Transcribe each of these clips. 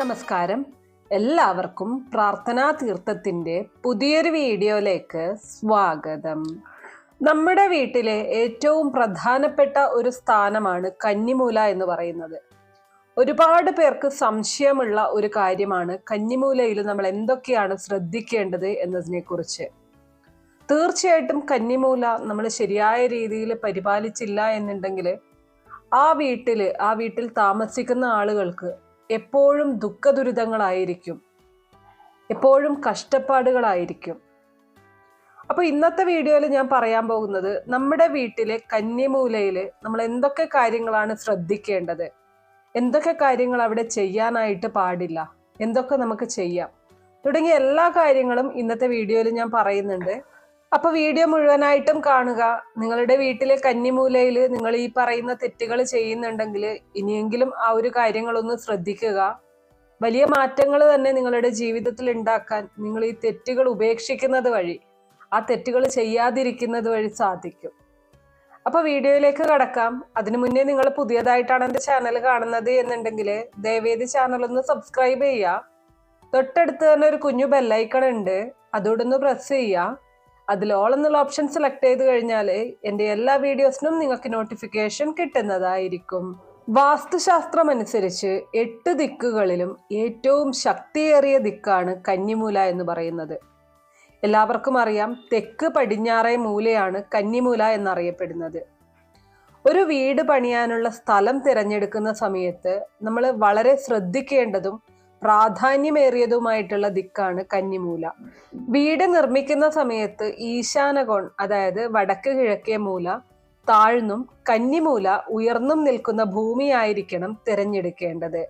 നമസ്കാരം. എല്ലാവർക്കും പ്രാർത്ഥനാ തീർത്ഥത്തിന്റെ പുതിയൊരു വീഡിയോയിലേക്ക് സ്വാഗതം. നമ്മുടെ വീട്ടിലെ ഏറ്റവും പ്രധാനപ്പെട്ട ഒരു സ്ഥാനമാണ് കന്നിമൂല എന്ന് പറയുന്നത്. ഒരുപാട് പേർക്ക് സംശയമുള്ള ഒരു കാര്യമാണ് കന്നിമൂലയിൽ നമ്മൾ എന്തൊക്കെയാണ് ശ്രദ്ധിക്കേണ്ടത് എന്നതിനെ കുറിച്ച് തീർച്ചയായിട്ടും കന്നിമൂല നമ്മൾ ശരിയായ രീതിയിൽ പരിപാലിച്ചില്ല എന്നുണ്ടെങ്കിൽ ആ വീട്ടിൽ ആ വീട്ടിൽ താമസിക്കുന്ന ആളുകൾക്ക് എപ്പോഴും ദുഃഖദുരിതങ്ങളായിരിക്കും. എപ്പോഴും കഷ്ടപ്പാടുകളായിരിക്കും. അപ്പോൾ ഇന്നത്തെ വീഡിയോയിൽ ഞാൻ പറയാൻ പോകുന്നത് നമ്മുടെ വീട്ടിലെ കന്നിമൂലയിൽ നമ്മൾ എന്തൊക്കെ കാര്യങ്ങളാണ് ശ്രദ്ധിക്കേണ്ടത്? എന്തൊക്കെ കാര്യങ്ങൾ അവിടെ ചെയ്യാനായിട്ട് പാടില്ല? എന്തൊക്കെ നമുക്ക് ചെയ്യാം? തുടങ്ങിയ എല്ലാ കാര്യങ്ങളും ഇന്നത്തെ വീഡിയോയിൽ ഞാൻ പറയുന്നുണ്ട്. അപ്പൊ വീഡിയോ മുഴുവനായിട്ടും കാണുക. നിങ്ങളുടെ വീട്ടിലെ കന്നിമൂലയിൽ നിങ്ങൾ ഈ പറയുന്ന തെറ്റുകൾ ചെയ്യുന്നുണ്ടെങ്കിൽ ഇനിയെങ്കിലും ആ ഒരു കാര്യങ്ങളൊന്ന് ശ്രദ്ധിക്കുക. വലിയ മാറ്റങ്ങൾ തന്നെ നിങ്ങളുടെ ജീവിതത്തിൽ ഉണ്ടാക്കാൻ നിങ്ങൾ ഈ തെറ്റുകൾ ഉപേക്ഷിക്കുന്നത് വഴി ആ തെറ്റുകൾ ചെയ്യാതിരിക്കുന്നത് വഴി സാധിക്കും. അപ്പൊ വീഡിയോയിലേക്ക് കടക്കാം. അതിനു മുന്നേ നിങ്ങൾ പുതിയതായിട്ടാണ് എന്റെ ചാനൽ കാണുന്നത് എന്നുണ്ടെങ്കിൽ ദയവേദി ചാനൽ ഒന്ന് സബ്സ്ക്രൈബ് ചെയ്യുക. തൊട്ടടുത്ത് തന്നെ ഒരു കുഞ്ഞു ബെല്ലൈക്കൺ ഉണ്ട്. അതോടൊന്ന് പ്രസ് ചെയ്യുക. അതിൽ ഓൾ എന്നുള്ള ഓപ്ഷൻ സെലക്ട് ചെയ്ത് കഴിഞ്ഞാൽ എന്റെ എല്ലാ വീഡിയോസിനും നിങ്ങൾക്ക് നോട്ടിഫിക്കേഷൻ കിട്ടുന്നതായിരിക്കും. വാസ്തുശാസ്ത്രം അനുസരിച്ച് എട്ട് ദിക്കുകളിലും ഏറ്റവും ശക്തിയേറിയ ദിക്കാണ് കന്നിമൂല എന്ന് പറയുന്നത്. എല്ലാവർക്കും അറിയാം തെക്ക് പടിഞ്ഞാറേ മൂലയാണ് കന്നിമൂല എന്നറിയപ്പെടുന്നത്. ഒരു വീട് പണിയാനുള്ള സ്ഥലം തിരഞ്ഞെടുക്കുന്ന സമയത്ത് നമ്മൾ വളരെ ശ്രദ്ധിക്കേണ്ടതും പ്രാധാന്യമേറിയതുമായിട്ടുള്ള ദിക്കാണ് കന്നിമൂല. വീട് നിർമ്മിക്കുന്ന സമയത്ത് ഈശാനകോൺ അതായത് വടക്ക് കിഴക്കേ മൂല താഴ്ന്നും കന്നിമൂല ഉയർന്നും നിൽക്കുന്ന ഭൂമിയായിരിക്കണം തിരഞ്ഞെടുക്കേണ്ടത്.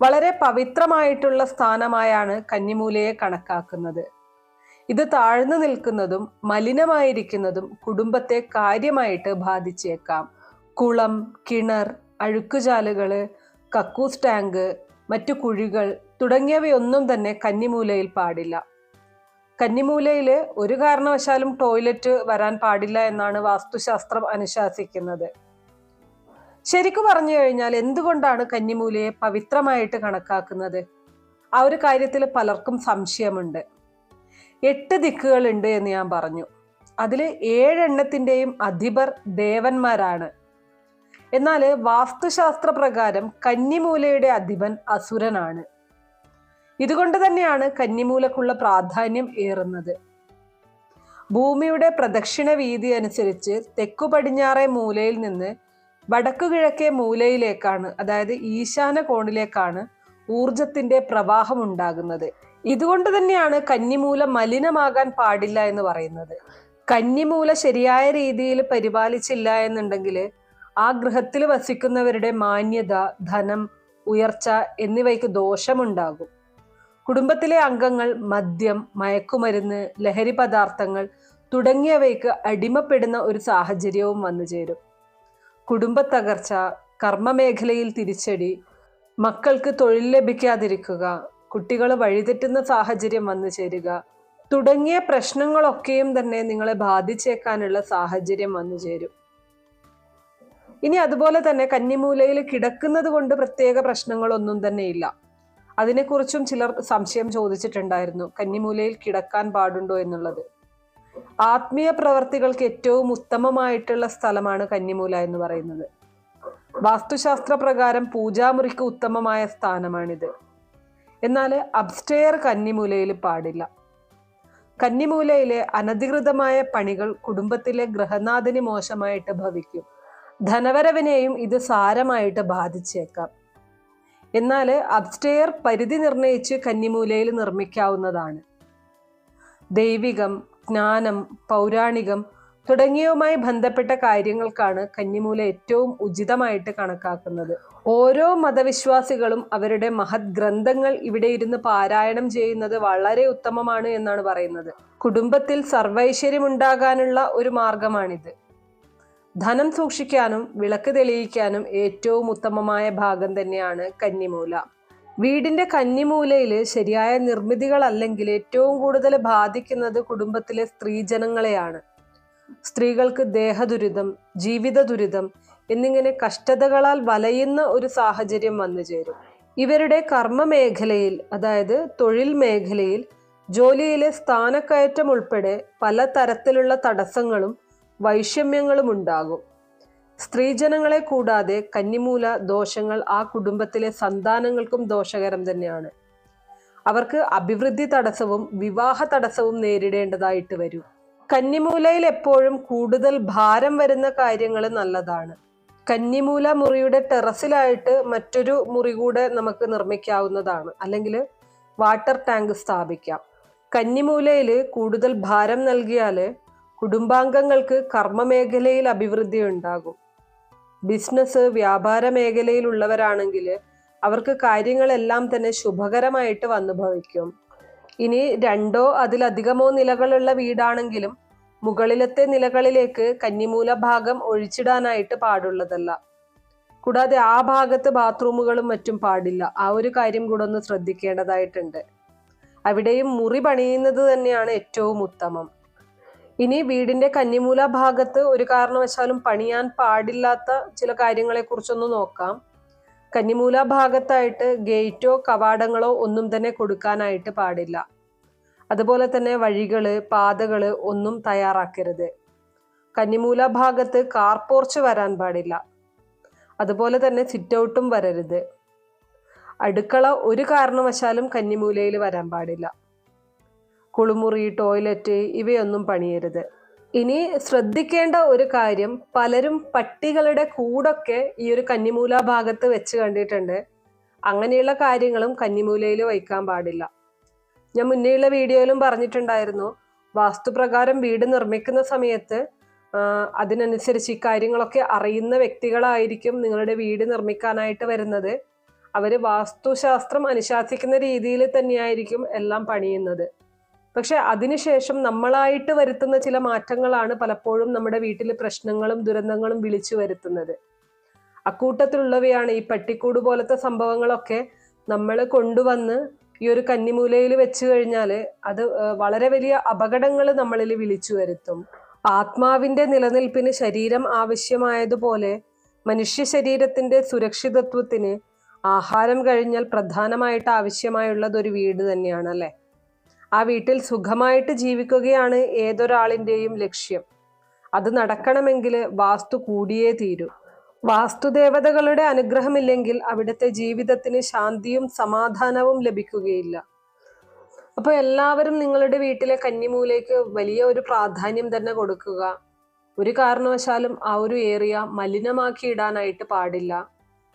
വളരെ പവിത്രമായിട്ടുള്ള സ്ഥാനമായാണ് കന്നിമൂലയെ കണക്കാക്കുന്നത്. ഇത് താഴ്ന്നു നിൽക്കുന്നതും മലിനമായിരിക്കുന്നതും കുടുംബത്തെ കാര്യമായിട്ട് ബാധിച്ചേക്കാം. കുളം കിണർ അഴുക്കുചാലുകൾ കക്കൂസ് ടാങ്ക് മറ്റു കുഴികൾ തുടങ്ങിയവയൊന്നും തന്നെ കന്നിമൂലയിൽ പാടില്ല. കന്നിമൂലയിൽ ഒരു കാരണവശാലും ടോയ്ലറ്റ് വരാൻ പാടില്ല എന്നാണ് വാസ്തുശാസ്ത്രം അനുശാസിക്കുന്നത്. ശരിക്കു പറഞ്ഞു കഴിഞ്ഞാൽ എന്തുകൊണ്ടാണ് കന്നിമൂലയെ പവിത്രമായിട്ട് കണക്കാക്കുന്നത്? ആ ഒരു കാര്യത്തിൽ പലർക്കും സംശയമുണ്ട്. എട്ട് ദിക്കുകളുണ്ട് എന്ന് ഞാൻ പറഞ്ഞു. അതിൽ ഏഴെണ്ണത്തിന്റെയും അധിപർ ദേവന്മാരാണ്. എന്നാൽ വാസ്തുശാസ്ത്ര പ്രകാരം കന്നിമൂലയുടെ അധിപൻ അസുരനാണ്. ഇതുകൊണ്ട് തന്നെയാണ് കന്നിമൂലക്കുള്ള പ്രാധാന്യം ഏറുന്നത്. ഭൂമിയുടെ പ്രദക്ഷിണ വീതി അനുസരിച്ച് തെക്കു പടിഞ്ഞാറേ മൂലയിൽ നിന്ന് വടക്കു കിഴക്കേ മൂലയിലേക്കാണ് അതായത് ഈശാന കോണിലേക്കാണ് ഊർജത്തിന്റെ പ്രവാഹം ഉണ്ടാകുന്നത് ഇതുകൊണ്ട് തന്നെയാണ് കന്നിമൂല മലിനമാകാൻ പാടില്ല എന്ന് പറയുന്നത്. കന്നിമൂല ശരിയായ രീതിയിൽ പരിപാലിച്ചില്ല എന്നുണ്ടെങ്കിൽ ആ ഗൃഹത്തിൽ വസിക്കുന്നവരുടെ മാന്യത ധനം ഉയർച്ച എന്നിവയ്ക്ക് ദോഷമുണ്ടാകും. കുടുംബത്തിലെ അംഗങ്ങൾ മദ്യം മയക്കുമരുന്ന് ലഹരി പദാർത്ഥങ്ങൾ തുടങ്ങിയവയ്ക്ക് അടിമപ്പെടുന്ന ഒരു സാഹചര്യവും വന്നു ചേരും. കുടുംബ തകർച്ച കർമ്മമേഖലയിൽ തിരിച്ചടി മക്കൾക്ക് തൊഴിൽ ലഭിക്കാതിരിക്കുക കുട്ടികൾ വഴിതെറ്റുന്ന സാഹചര്യം വന്നു ചേരുക തുടങ്ങിയ പ്രശ്നങ്ങളൊക്കെയും തന്നെ നിങ്ങളെ ബാധിച്ചേക്കാനുള്ള സാഹചര്യം വന്നു ചേരും. ഇനി അതുപോലെ തന്നെ കന്നിമൂലയിൽ കിടക്കുന്നത് കൊണ്ട് പ്രത്യേക പ്രശ്നങ്ങളൊന്നും തന്നെ ഇല്ല. അതിനെക്കുറിച്ചും ചിലർ സംശയം ചോദിച്ചിട്ടുണ്ടായിരുന്നു കന്നിമൂലയിൽ കിടക്കാൻ പാടുണ്ടോ എന്നുള്ളത്. ആത്മീയ പ്രവർത്തികൾക്ക് ഏറ്റവും ഉത്തമമായിട്ടുള്ള സ്ഥലമാണ് കന്നിമൂല എന്ന് പറയുന്നത്. വാസ്തുശാസ്ത്ര പ്രകാരം പൂജാമുറിക്ക് ഉത്തമമായ സ്ഥാനമാണിത്. എന്നാൽ അബ്സ്റ്റെയർ കന്നിമൂലയിൽ പാടില്ല. കന്നിമൂലയിലെ അനധികൃതമായ പണികൾ കുടുംബത്തിലെ ഗ്രഹനാഥന് മോശമായിട്ട് ഭവിക്കും. ധനവരവിനെയും ഇത് സാരമായിട്ട് ബാധിച്ചേക്കാം. എന്നാൽ അബ്സ്റ്റെയർ പരിധി നിർണയിച്ച് കന്നിമൂലയിൽ നിർമ്മിക്കാവുന്നതാണ്. ദൈവികം ജ്ഞാനം പൗരാണികം തുടങ്ങിയവുമായി ബന്ധപ്പെട്ട കാര്യങ്ങൾക്കാണ് കന്നിമൂല ഏറ്റവും ഉചിതമായിട്ട് കണക്കാക്കുന്നത്. ഓരോ മതവിശ്വാസികളും അവരുടെ മഹത് ഗ്രന്ഥങ്ങൾ ഇവിടെ ഇരുന്ന് പാരായണം ചെയ്യുന്നത് വളരെ ഉത്തമമാണ് എന്നാണ് പറയുന്നത്. കുടുംബത്തിൽ സർവൈശ്വര്യമുണ്ടാകാനുള്ള ഒരു മാർഗമാണിത്. ധനം സൂക്ഷിക്കാനും വിളക്ക് തെളിയിക്കാനും ഏറ്റവും ഉത്തമമായ ഭാഗം തന്നെയാണ് കന്നിമൂല. വീടിന്റെ കന്നിമൂലയിൽ ശരിയായ നിർമ്മിതികളല്ലെങ്കിൽ ഏറ്റവും കൂടുതൽ ബാധിക്കുന്നത് കുടുംബത്തിലെ സ്ത്രീജനങ്ങളെയാണ്. സ്ത്രീകൾക്ക് ദേഹദുരിതം ജീവിത ദുരിതം എന്നിങ്ങനെ കഷ്ടതകളാൽ വലയുന്ന ഒരു സാഹചര്യം വന്നു ചേരും. ഇവരുടെ കർമ്മ മേഖലയിൽ അതായത് തൊഴിൽ മേഖലയിൽ ജോലിയിലെ സ്ഥാനക്കയറ്റം ഉൾപ്പെടെ പല തരത്തിലുള്ള തടസ്സങ്ങളും വൈഷമ്യങ്ങളും ഉണ്ടാകും. സ്ത്രീജനങ്ങളെ കൂടാതെ കന്നിമൂല ദോഷങ്ങൾ ആ കുടുംബത്തിലെ സന്താനങ്ങൾക്കും ദോഷകരം തന്നെയാണ്. അവർക്ക് അഭിവൃദ്ധി തടസ്സവും വിവാഹ തടസ്സവും നേരിടേണ്ടതായിട്ട് വരും. കന്നിമൂലയിൽ എപ്പോഴും കൂടുതൽ ഭാരം വരുന്ന കാര്യങ്ങൾ നല്ലതാണ്. കന്നിമൂല മുറിയുടെ ടെറസിലായിട്ട് മറ്റൊരു മുറി കൂടെ നമുക്ക് നിർമ്മിക്കാവുന്നതാണ്. അല്ലെങ്കിൽ വാട്ടർ ടാങ്ക് സ്ഥാപിക്കാം. കന്നിമൂലയിൽ കൂടുതൽ ഭാരം നൽകിയാൽ കുടുംബാംഗങ്ങൾക്ക് കർമ്മമേഖലയിൽ അഭിവൃദ്ധി ഉണ്ടാകും. ബിസിനസ് വ്യാപാര മേഖലയിലുള്ളവരാണെങ്കിൽ അവർക്ക് കാര്യങ്ങളെല്ലാം തന്നെ ശുഭകരമായിട്ട് വന്നു ഭവിക്കും. ഇനി രണ്ടോ അതിലധികമോ നിലകളുള്ള വീടാണെങ്കിലും മുകളിലത്തെ നിലകളിലേക്ക് കന്നിമൂല ഭാഗം ഒഴിച്ചിടാനായിട്ട് പാടുള്ളതല്ല. കൂടാതെ ആ ഭാഗത്ത് ബാത്റൂമുകളും മറ്റും പാടില്ല. ആ ഒരു കാര്യം കൂടെ ഒന്ന് ശ്രദ്ധിക്കേണ്ടതായിട്ടുണ്ട്. അവിടെയും മുറി പണിയുന്നത് തന്നെയാണ് ഏറ്റവും ഉത്തമം. ഇനി വീടിന്റെ കന്നിമൂല ഭാഗത്ത് ഒരു കാരണവശാലും പണിയാൻ പാടില്ലാത്ത ചില കാര്യങ്ങളെ കുറിച്ചൊന്ന് നോക്കാം. കന്നിമൂല ഭാഗത്തായിട്ട് ഗേറ്റോ കവാടങ്ങളോ ഒന്നും തന്നെ കൊടുക്കാനായിട്ട് പാടില്ല. അതുപോലെ തന്നെ വഴികൾ പാതകൾ ഒന്നും തയ്യാറാക്കരുത്. കന്നിമൂല ഭാഗത്ത് കാർ പോർച്ച് വരാൻ പാടില്ല. അതുപോലെ തന്നെ സിറ്റ് ഔട്ടും വരരുത്. അടുക്കള ഒരു കാരണവശാലും കന്നിമൂലയിൽ വരാൻ പാടില്ല. കുളിമുറി ടോയ്ലറ്റ് ഇവയൊന്നും പണിയരുത്. ഇനി ശ്രദ്ധിക്കേണ്ട ഒരു കാര്യം പലരും പട്ടികളുടെ കൂടൊക്കെ ഈ ഒരു കന്നിമൂല ഭാഗത്ത് വെച്ച് കണ്ടിട്ടുണ്ട്. അങ്ങനെയുള്ള കാര്യങ്ങളും കന്നിമൂലയിൽ വയ്ക്കാൻ പാടില്ല. ഞാൻ മുന്നേയുള്ള വീഡിയോയിലും പറഞ്ഞിട്ടുണ്ടായിരുന്നു വാസ്തുപ്രകാരം വീട് നിർമ്മിക്കുന്ന സമയത്ത് അതിനനുസരിച്ച് കാര്യങ്ങളൊക്കെ അറിയുന്ന വ്യക്തികളായിരിക്കും നിങ്ങളുടെ വീട് നിർമ്മിക്കാനായിട്ട് വരുന്നത്. അവർ വാസ്തുശാസ്ത്രം അനുശാസിക്കുന്ന രീതിയിൽ തന്നെയായിരിക്കും എല്ലാം പണിയുന്നത്. പക്ഷെ അതിനുശേഷം നമ്മളായിട്ട് വരുത്തുന്ന ചില മാറ്റങ്ങളാണ് പലപ്പോഴും നമ്മുടെ വീട്ടിൽ പ്രശ്നങ്ങളും ദുരന്തങ്ങളും വിളിച്ചു വരുത്തുന്നത്. അക്കൂട്ടത്തിലുള്ളവയാണ് ഈ പട്ടിക്കൂട് പോലത്തെ സംഭവങ്ങളൊക്കെ നമ്മൾ കൊണ്ടുവന്ന് ഈ ഒരു കന്നിമൂലയിൽ വെച്ചു കഴിഞ്ഞാൽ അത് വളരെ വലിയ അപകടങ്ങൾ നമ്മളിൽ വിളിച്ചു വരുത്തും. ആത്മാവിന്റെ നിലനിൽപ്പിന് ശരീരം ആവശ്യമായതുപോലെ മനുഷ്യ ശരീരത്തിന്റെ സുരക്ഷിതത്വത്തിന് ആഹാരം കഴിഞ്ഞാൽ പ്രധാനമായിട്ട് ആവശ്യമായുള്ളത് ഒരു വീട് തന്നെയാണ് അല്ലേ ആ വീട്ടിൽ സുഖമായിട്ട് ജീവിക്കുകയാണ് ഏതൊരാളിന്റെയും ലക്ഷ്യം. അത് നടക്കണമെങ്കിൽ വാസ്തു കൂടിയേ തീരൂ. വാസ്തുദേവതകളുടെ അനുഗ്രഹമില്ലെങ്കിൽ അവിടുത്തെ ജീവിതത്തിന് ശാന്തിയും സമാധാനവും ലഭിക്കുകയില്ല. അപ്പോൾ എല്ലാവരും നിങ്ങളുടെ വീട്ടിലെ കന്നിമൂലയ്ക്ക് വലിയ ഒരു പ്രാധാന്യം തന്നെ കൊടുക്കുക. ഒരു കാരണവശാലും ആ ഒരു ഏരിയ മലിനമാക്കി ഇടാനായിട്ട് പാടില്ല.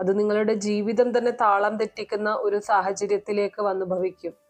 അത് നിങ്ങളുടെ ജീവിതം തന്നെ താളം തെറ്റിക്കുന്ന ഒരു സാഹചര്യത്തിലേക്ക് വന്നു ഭവിക്കും.